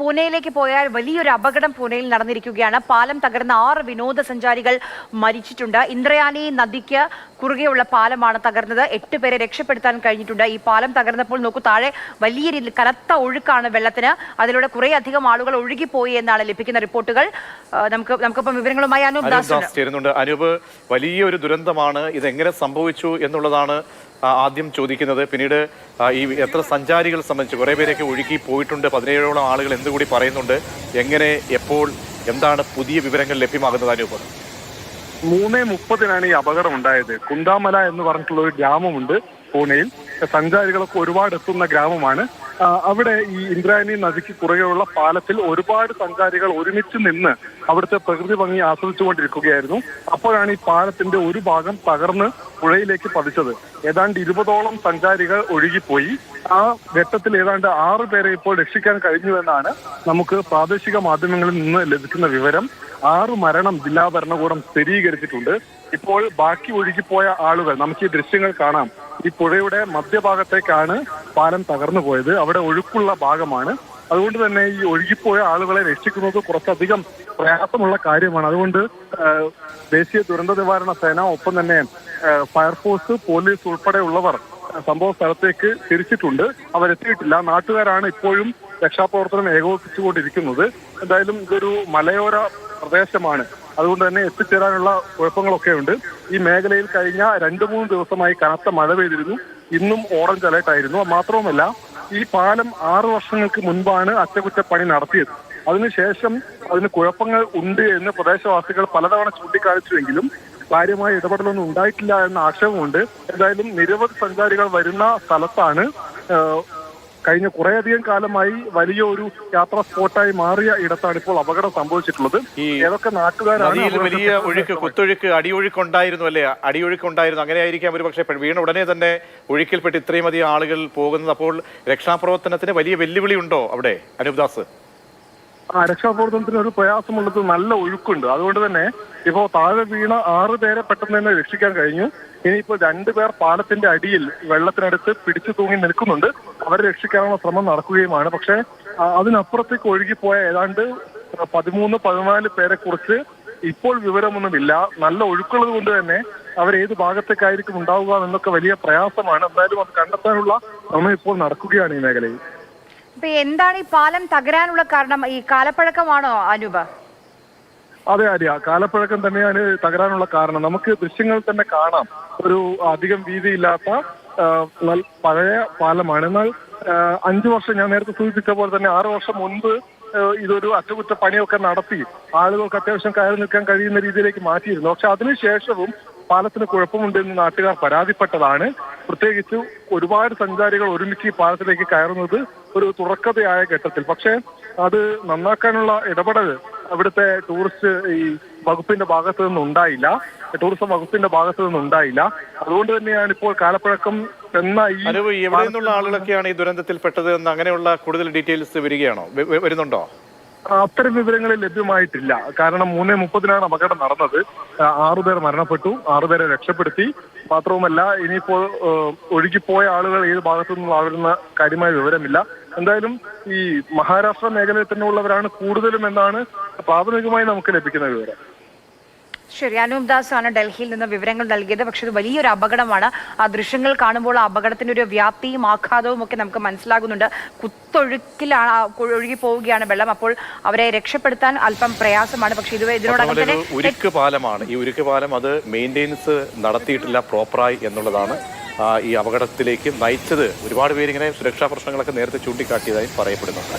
പൂനെയിലേക്ക് പോയാൽ വലിയൊരു അപകടം പൂനെയിൽ നടന്നിരിക്കുകയാണ്. പാലം തകർന്ന ആറ് വിനോദസഞ്ചാരികൾ മരിച്ചിട്ടുണ്ട്. ഇന്ദ്രയാനി നദിക്ക് കുറുകെയുള്ള പാലമാണ് തകർന്നത്. എട്ട് പേരെ രക്ഷപ്പെടുത്താൻ കഴിഞ്ഞിട്ടുണ്ട്. ഈ പാലം തകർന്നപ്പോൾ നോക്കൂ താഴെ വലിയ രീതിയിൽ കനത്ത ഒഴുക്കാണ് വെള്ളത്തിന്. അതിലൂടെ കുറെ അധികം ആളുകൾ ഒഴുകിപ്പോയി എന്നാണ് ലഭിക്കുന്ന റിപ്പോർട്ടുകൾ. നമുക്ക് നമുക്കിപ്പം വിവരങ്ങളുമായി അനൂപ് ദാസ് ചേരുന്നുണ്ട്. അനൂപ് വലിയൊരു ദുരന്തമാണ് ഇതെങ്ങനെ സംഭവിച്ചു എന്നുള്ളതാണ് ആദ്യം ചോദിക്കുന്നത് പിന്നീട് ഈ എത്ര സഞ്ചാരികൾ സംബന്ധിച്ച് കുറേ പേരൊക്കെ ഒഴുകി പോയിട്ടുണ്ട്. പതിനേഴോളം ആളുകൾ എന്തുകൂടി പറയുന്നുണ്ട്? എങ്ങനെ എപ്പോൾ എന്താണ് പുതിയ വിവരങ്ങൾ ലഭ്യമാകുന്നത് അനൂപ് മൂന്നേ മുപ്പതിനാണ് ഈ അപകടം ഉണ്ടായത്. കുന്താമല എന്ന് പറഞ്ഞിട്ടുള്ള ഒരു ഗ്രാമമുണ്ട് പൂനെയിൽ. സഞ്ചാരികളൊക്കെ ഒരുപാട് എത്തുന്ന ഗ്രാമമാണ് അവിടെ ഈ ഇന്ദ്രായണി നദിക്ക് കുറുകെയുള്ള പാലത്തിൽ ഒരുപാട് സഞ്ചാരികൾ ഒരുമിച്ച് നിന്ന് അവിടുത്തെ പ്രകൃതി ഭംഗി ആസ്വദിച്ചുകൊണ്ടിരിക്കുകയായിരുന്നു. അപ്പോഴാണ് ഈ പാലത്തിന്റെ ഒരു ഭാഗം തകർന്ന് പുഴയിലേക്ക് പതിച്ചത്. ഏതാണ്ട് ഇരുപതോളം സഞ്ചാരികൾ ഒഴുകിപ്പോയി. ആ ഘട്ടത്തിൽ ഏതാണ്ട് ആറ് പേരെ ഇപ്പോൾ രക്ഷിക്കാൻ കഴിഞ്ഞുവെന്നാണ് നമുക്ക് പ്രാദേശിക മാധ്യമങ്ങളിൽ നിന്ന് ലഭിക്കുന്ന വിവരം. ആറ് മരണം ജില്ലാ ഭരണകൂടം സ്ഥിരീകരിച്ചിട്ടുണ്ട്. ഇപ്പോൾ ബാക്കി ഒഴുകിപ്പോയ ആളുകൾ നമുക്ക് ഈ ദൃശ്യങ്ങൾ കാണാം. ഈ പുഴയുടെ മധ്യഭാഗത്തേക്കാണ് പാലം തകർന്നു പോയത്. അവിടെ ഒഴുക്കുള്ള ഭാഗമാണ്. അതുകൊണ്ട് തന്നെ ഈ ഒഴുകിപ്പോയ ആളുകളെ രക്ഷിക്കുന്നത് കുറച്ചധികം പ്രയാസമുള്ള കാര്യമാണ്. അതുകൊണ്ട് ദേശീയ ദുരന്ത നിവാരണ സേന ഒപ്പം തന്നെ ഫയർഫോഴ്സ് പോലീസ് ഉൾപ്പെടെയുള്ളവർ സംഭവ സ്ഥലത്തേക്ക് തിരിച്ചിട്ടുണ്ട്. അവരെത്തിയിട്ടില്ല. നാട്ടുകാരാണ് ഇപ്പോഴും രക്ഷാപ്രവർത്തനം ഏകോപിപ്പിച്ചുകൊണ്ടിരിക്കുന്നത്. എന്തായാലും ഇതൊരു മലയോര പ്രദേശമാണ്. അതുകൊണ്ട് തന്നെ എത്തിച്ചേരാനുള്ള കുഴപ്പങ്ങളൊക്കെ ഉണ്ട്. ഈ മേഖലയിൽ കഴിഞ്ഞ രണ്ടു മൂന്ന് ദിവസമായി കനത്ത മഴ പെയ്തിരുന്നു. ഇന്നും ഓറഞ്ച് അലേർട്ട് ആയിരുന്നു. മാത്രവുമല്ല ഈ പാലം ആറു വർഷങ്ങൾക്ക് മുൻപാണ് അറ്റകുറ്റപ്പണി നടത്തിയത്. അതിനുശേഷം അതിന് കുഴപ്പങ്ങൾ ഉണ്ട് എന്ന് പ്രദേശവാസികൾ പലതവണ ചൂണ്ടിക്കാണിച്ചുവെങ്കിലും കാര്യമായ ഇടപെടലൊന്നും ഉണ്ടായിട്ടില്ല എന്ന ആക്ഷേപമുണ്ട്. എന്തായാലും നിരവധി സഞ്ചാരികൾ വരുന്ന സ്ഥലത്താണ് കഴിഞ്ഞ കുറേയധികം കാലമായി വലിയ ഒരു യാത്രാ സ്പോട്ടായി മാറിയ ഇടത്താണ് ഇപ്പോൾ അപകടം സംഭവിച്ചിട്ടുള്ളത്. ഈ ഏതൊക്കെ നാട്ടുകാരാണ് വലിയ ഒഴുക്ക് കുത്തൊഴുക്ക് അടിയൊഴുക്ക് ഉണ്ടായിരുന്നു അല്ലേ? അടിയൊഴുക്ക് ഉണ്ടായിരുന്നു അങ്ങനെ ആയിരിക്കാം ഒരു പക്ഷേ വീണ ഉടനെ തന്നെ ഒഴുക്കിൽപ്പെട്ട് ഇത്രയും അധികം ആളുകൾ പോകുന്നത്. അപ്പോൾ രക്ഷാപ്രവർത്തനത്തിന് വലിയ വെല്ലുവിളി ഉണ്ടോ അവിടെ അനൂപ് ദാസ് ആ രക്ഷാപ്രവർത്തനത്തിന് ഒരു പ്രയാസമുള്ളത് നല്ല ഒഴുക്കുണ്ട്. അതുകൊണ്ട് തന്നെ ഇപ്പോ താഴെ വീണ ആറ് പേരെ പെട്ടെന്ന് തന്നെ രക്ഷിക്കാൻ കഴിഞ്ഞു. ഇനിയിപ്പോ രണ്ടുപേർ പാലത്തിന്റെ അടിയിൽ വെള്ളത്തിനടുത്ത് പിടിച്ചു തൂങ്ങി നിൽക്കുന്നുണ്ട്. അവരെ രക്ഷിക്കാനുള്ള ശ്രമം നടക്കുകയുമാണ്. പക്ഷേ അതിനപ്പുറത്തേക്ക് ഒഴുകിപ്പോയ ഏതാണ്ട് പതിമൂന്ന് പതിനാല് പേരെ കുറിച്ച് ഇപ്പോൾ വിവരമൊന്നുമില്ല. നല്ല ഒഴുക്കുള്ളത് കൊണ്ട് തന്നെ അവർ ഭാഗത്തേക്കായിരിക്കും ഉണ്ടാവുക എന്നൊക്കെ വലിയ പ്രയാസമാണ്. എന്തായാലും അത് കണ്ടെത്താനുള്ള ശ്രമം ഇപ്പോൾ നടക്കുകയാണ് ഈ മേഖലയിൽ. ഇപ്പൊ എന്താണ് ഈ പാലം തകരാനുള്ള കാരണം? ഈ കാലപ്പഴക്കമാണോ അനൂപ്? അതെ ആര്യ കാലപ്പഴക്കം തന്നെയാണ് തകരാനുള്ള കാരണം. നമുക്ക് ദൃശ്യങ്ങൾ തന്നെ കാണാം. ഒരു അധികം വീതിയില്ലാത്ത പഴയ പാലമാണ്. എന്നാൽ അഞ്ചു വർഷം ഞാൻ നേരത്തെ സൂചിപ്പിച്ച പോലെ തന്നെ ആറു വർഷം മുൻപ് ഇതൊരു അറ്റകുറ്റപ്പണിയൊക്കെ നടത്തി ആളുകൾക്ക് അത്യാവശ്യം കയറി നിൽക്കാൻ കഴിയുന്ന രീതിയിലേക്ക് മാറ്റിയിരുന്നു. പക്ഷെ അതിനുശേഷവും പാലത്തിന് കുഴപ്പമുണ്ട് എന്ന് നാട്ടുകാർ പരാതിപ്പെട്ടതാണ്. പ്രത്യേകിച്ച് ഒരുപാട് സഞ്ചാരികൾ ഒരുമിച്ച് ഈ പാലത്തിലേക്ക് കയറുന്നത് ഒരു തുറക്കതയായ ഘട്ടത്തിൽ. പക്ഷേ അത് നന്നാക്കാനുള്ള ഇടപെടൽ അവിടുത്തെ ടൂറിസ്റ്റ് ഈ വകുപ്പിന്റെ ഭാഗത്തു നിന്നുണ്ടായില്ല. ടൂറിസം വകുപ്പിന്റെ ഭാഗത്തു നിന്നുണ്ടായില്ല. അതുകൊണ്ട് തന്നെയാണ് ഇപ്പോൾ കാലപ്പഴക്കം എന്ന ഈ എവിടെ നിന്നുള്ള ആളുകളൊക്കെയാണ് ഈ ദുരന്തത്തിൽപ്പെട്ടത് എന്ന് അങ്ങനെയുള്ള കൂടുതൽ ഡീറ്റെയിൽസ് വരികയാണോ? വരുന്നുണ്ടോ? അത്തരം വിവരങ്ങൾ ലഭ്യമായിട്ടില്ല. കാരണം മൂന്നേ മുപ്പതിനാണ് അപകടം നടന്നത്. ആറുപേർ മരണപ്പെട്ടു. ആറുപേരെ രക്ഷപ്പെടുത്തി. മാത്രവുമല്ല ഇനിയിപ്പോൾ ഒഴുകിപ്പോയ ആളുകൾ ഏത് ഭാഗത്തു നിന്നുള്ളവരുന്ന കാര്യമായ വിവരമില്ല. എന്തായാലും ഈ മഹാരാഷ്ട്ര മേഖലയിൽ തന്നെ ഉള്ളവരാണ് കൂടുതലും എന്നാണ് പ്രാഥമികമായി നമുക്ക് ലഭിക്കുന്ന വിവരം. ശരി അനൂപ് ദാസ് ആണ് ഡൽഹിയിൽ നിന്ന് വിവരങ്ങൾ നൽകിയത്. പക്ഷെ ഇത് വലിയൊരു അപകടമാണ്. ആ ദൃശ്യങ്ങൾ കാണുമ്പോൾ ആ അപകടത്തിന്റെ ഒരു വ്യാപ്തിയും ആഘാതവും ഒക്കെ നമുക്ക് മനസ്സിലാകുന്നുണ്ട്. കുത്തൊഴുക്കിലാണ് ഒഴുകി പോവുകയാണ് വെള്ളം. അപ്പോൾ അവരെ രക്ഷപ്പെടുത്താൻ അല്പം പ്രയാസമാണ്. പക്ഷെ ഇത് ഇതിനോടകം തന്നെ ഉരുക്ക് പാലമാണ്. ഈ ഉരുക്ക് പാലം അത് മെയിന്റെനൻസ് നടത്തിയിട്ടില്ല പ്രോപ്പറായി എന്നുള്ളതാണ് ഈ അപകടത്തിലേക്ക് നയിച്ചത്. ഒരുപാട് പേരിങ്ങനെ സുരക്ഷാ പ്രശ്നങ്ങളൊക്കെ നേരത്തെ ചൂണ്ടിക്കാട്ടിയതായി പറയപ്പെടുന്നുണ്ട്.